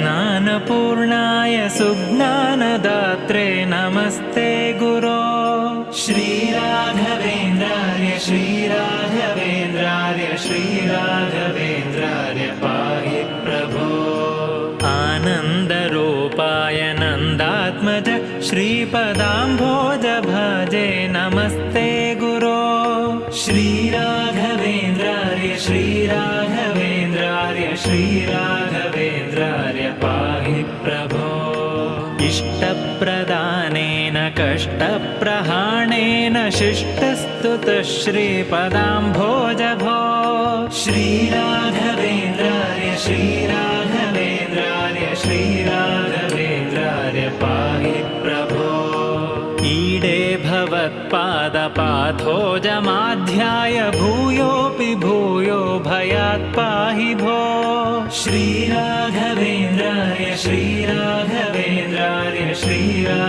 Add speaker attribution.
Speaker 1: ज्ञानपूर्णाय सुज्ञानदात्रे नमस्ते गुरो। श्रीराघवेन्द्रार्य श्रीराघवेन्द्रार्य श्रीराघवेन्द्रार्य पाहि प्रभो। आनन्दरूपाय नन्दात्मज श्रीपदाम्भोज भजे नमस्ते गुरो। श्रीराघवेन्द्रार्य श्रीराघवेन्द्रार्य पाहि प्रभो। इष्टप्रदानेन कष्टप्रहाणेन शिष्टस्तुतः श्रीपदाम्भोज भो श्रीराघवेन्द्रार्य श्रीराघवेन्द्रार्य श्रीराघवेन्द्रार्य पाहि प्रभो। ईडे भवत्पादपाथोजमाध्याय भूयो भयात् पाहि भो। श्रीराघवेन्द्राय श्रीराघवेन्द्राय श्रीरा